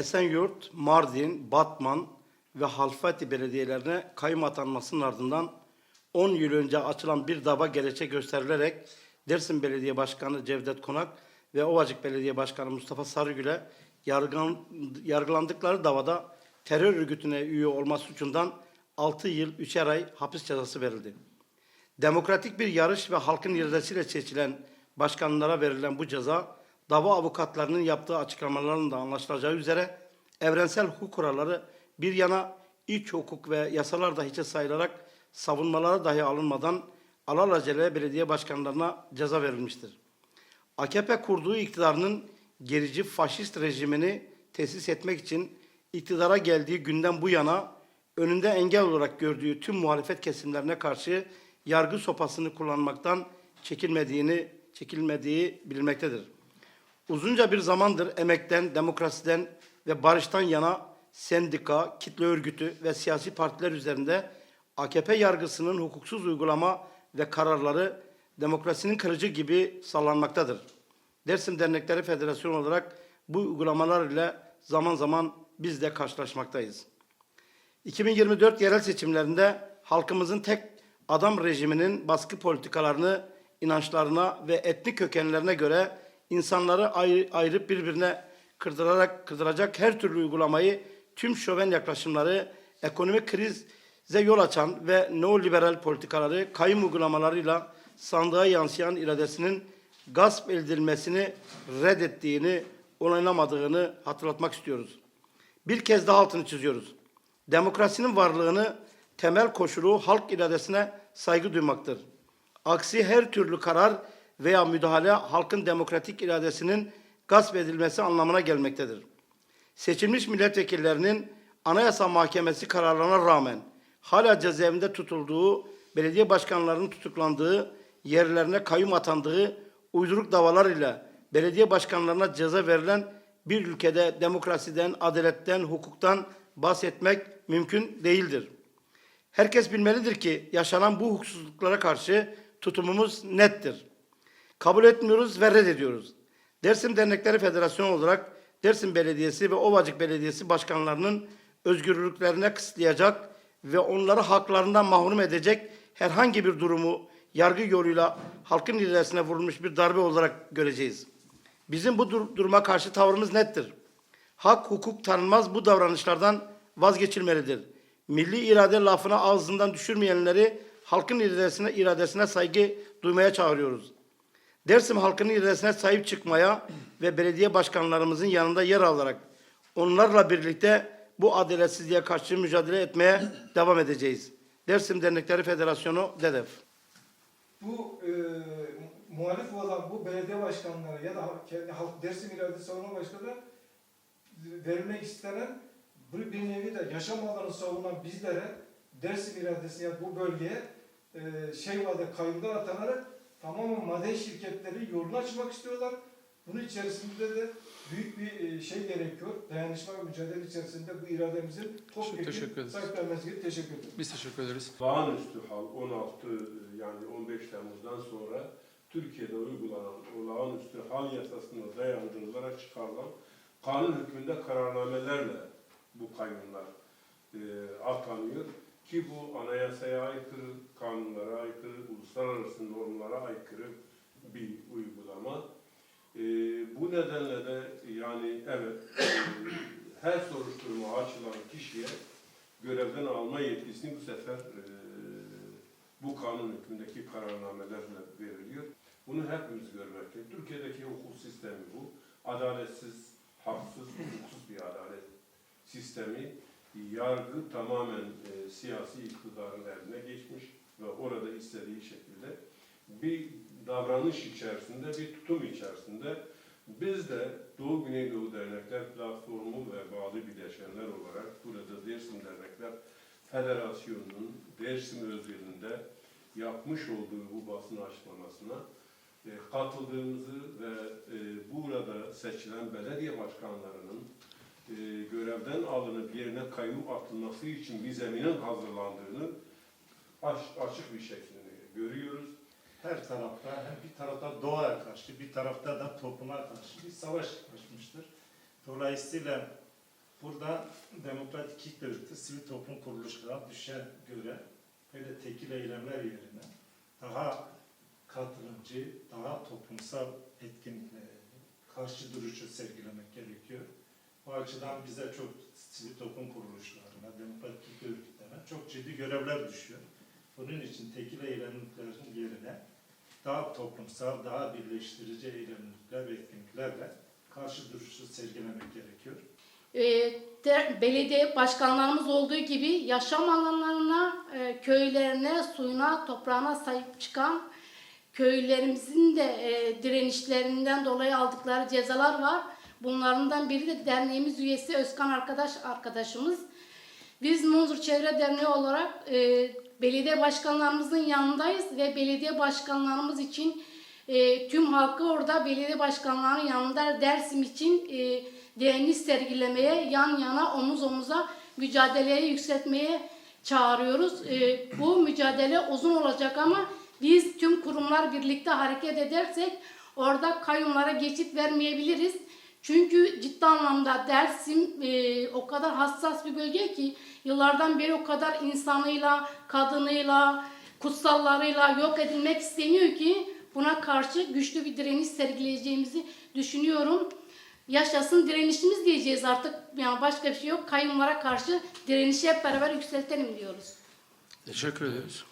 Esenyurt, Mardin, Batman ve Halfeti belediyelerine kayyum atanmasının ardından 10 yıl önce açılan bir dava gerekçe gösterilerek Dersim Belediye Başkanı Cevdet Konak ve Ovacık Belediye Başkanı Mustafa Sarıgül'e yargılan, yargılandıkları davada terör örgütüne üye olma suçundan 6 yıl 3'er ay hapis cezası verildi. Demokratik bir yarış ve halkın iradesiyle seçilen başkanlara verilen bu ceza, dava avukatlarının yaptığı açıklamalarında anlaşılacağı üzere evrensel hukuk kuralları bir yana iç hukuk ve yasalar da hiçe sayılarak savunmalara dahi alınmadan alelacele belediye başkanlarına ceza verilmiştir. AKP kurduğu iktidarının gerici faşist rejimini tesis etmek için iktidara geldiği günden bu yana önünde engel olarak gördüğü tüm muhalefet kesimlerine karşı yargı sopasını kullanmaktan çekilmediğini çekilmediği bilinmektedir. Uzunca bir zamandır emekten, demokrasiden ve barıştan yana sendika, kitle örgütü ve siyasi partiler üzerinde AKP yargısının hukuksuz uygulama ve kararları demokrasinin kırıcı gibi sallanmaktadır. Dersim Dernekleri Federasyonu olarak bu uygulamalar ile zaman zaman biz de karşılaşmaktayız. 2024 yerel seçimlerinde halkımızın tek adam rejiminin baskı politikalarını inançlarına ve etnik kökenlerine göre insanları ayrı, ayırıp birbirine kırdırarak kırdıracak her türlü uygulamayı tüm şöven yaklaşımları ekonomik krize yol açan ve neoliberal politikaları kayyum uygulamalarıyla sandığa yansıyan iradesinin gasp edilmesini reddettiğini, onaylamadığını hatırlatmak istiyoruz. Bir kez daha altını çiziyoruz. Demokrasinin varlığını temel koşulu halk iradesine saygı duymaktır. Aksi her türlü karar veya müdahale halkın demokratik iradesinin gasp edilmesi anlamına gelmektedir. Seçilmiş milletvekillerinin Anayasa Mahkemesi kararlarına rağmen hala cezaevinde tutulduğu, belediye başkanlarının tutuklandığı, yerlerine kayyum atandığı uyduruk davalar ile belediye başkanlarına ceza verilen bir ülkede demokrasiden, adaletten, hukuktan bahsetmek mümkün değildir. Herkes bilmelidir ki yaşanan bu hukuksuzluklara karşı tutumumuz nettir. Kabul etmiyoruz ve reddediyoruz. Dersim Dernekleri Federasyonu olarak Dersim Belediyesi ve Ovacık Belediyesi başkanlarının özgürlüklerine kısıtlayacak ve onları haklarından mahrum edecek herhangi bir durumu yargı yoluyla halkın iradesine vurulmuş bir darbe olarak göreceğiz. Bizim bu dur- duruma karşı tavrımız nettir. Hak, hukuk tanınmaz bu davranışlardan vazgeçilmelidir. Milli irade lafını ağzından düşürmeyenleri halkın iradesine, iradesine saygı duymaya çağırıyoruz. Dersim halkının iradesine sahip çıkmaya ve belediye başkanlarımızın yanında yer alarak onlarla birlikte bu adaletsizliğe karşı mücadele etmeye devam edeceğiz. Dersim Dernekleri Federasyonu DEDEF. bu e, muhalif olan bu belediye başkanları ya da kendi halk Dersim İrade Savunma Başkanı verilmek istenen bir, bir nevi de yaşam alanı savunan bizlere Dersim iradesi ya bu bölgeye e, şey vade kayyumdan atanarak tamamen maden şirketleri yolunu açmak istiyorlar. Bunun içerisinde de büyük bir e, şey gerekiyor. Dayanışma ve mücadele içerisinde bu irademizin topyekun teşekkür ederiz. sahiplenmesi gerekiyor. Teşekkür ederim. Biz teşekkür ederiz. Olağanüstü hal 16 yani 15 Temmuz'dan sonra Türkiye'de uygulanan olağanüstü hal yasasına dayandırılarak çıkarılan kanun hükmünde kararnamelerle bu kayyumlar e, atanıyor ki bu anayasaya aykırı, kanunlara aykırı, uluslararası normlara aykırı bir uygulama. E, bu nedenle de yani evet e, her soruşturma açılan kişiye görevden alma yetkisini bu sefer e, bu kanun hükmündeki kararnamelerle veriliyor. Bunu hepimiz görmekteyiz. Türkiye'deki hukuk sistemi bu. Adaletsiz, haksız, hukuksuz bir adalet sistemi. Yargı tamamen e, siyasi iktidarın eline geçmiş ve orada istediği şekilde bir davranış içerisinde, bir tutum içerisinde biz de Doğu Güneydoğu Dernekler Platformu ve bağlı bileşenler olarak burada Dersim Dernekler Federasyonu'nun Dersim özelinde yapmış olduğu bu basın açıklamasına e, katıldığımızı ve e, burada seçilen belediye başkanlarının e, görevden alınıp yerine kayyum atılması için bir zeminin hazırlandığını aş- açık bir şekilde görüyoruz. her tarafta hem bir tarafta doğaya karşı bir tarafta da topluma karşı bir savaş açmıştır. Dolayısıyla Burada demokratik örgütü sivil toplum kuruluşlarına düşen göre böyle tekil eylemler yerine daha katılımcı, daha toplumsal etkinliklere karşı duruşu sergilemek. Bu açıdan bize çok sivil toplum kuruluşlarına, demokratik ilk örgütlerine çok ciddi görevler düşüyor. Bunun için tekil eylemlerin yerine daha toplumsal, daha birleştirici eylemler ve etkinliklerle karşı duruşu sergilemek gerekiyor. e, de- belediye başkanlarımız olduğu gibi yaşam alanlarına, e, köylerine, suyuna, toprağına sahip çıkan köylerimizin de e, direnişlerinden dolayı aldıkları cezalar var. Bunlardan biri de derneğimiz üyesi Özkan arkadaş arkadaşımız. Biz Munzur Çevre Derneği olarak e, belediye başkanlarımızın yanındayız ve belediye başkanlarımız için e, tüm halkı orada belediye başkanlarının yanında Dersim için e, direniş sergilemeye, yan yana, omuz omuza mücadeleye yükseltmeye çağırıyoruz. E, bu mücadele uzun olacak ama biz tüm kurumlar birlikte hareket edersek orada kayyumlara geçit vermeyebiliriz. Çünkü ciddi anlamda Dersim e, o kadar hassas bir bölge ki yıllardan beri o kadar insanıyla, kadınıyla, kutsallarıyla yok edilmek isteniyor ki buna karşı güçlü bir direniş sergileyeceğimizi düşünüyorum. Yaşasın direnişimiz diyeceğiz artık. Yani başka bir şey yok. Kayyumlara karşı direnişi hep beraber yükseltelim diyoruz. Teşekkür ederiz.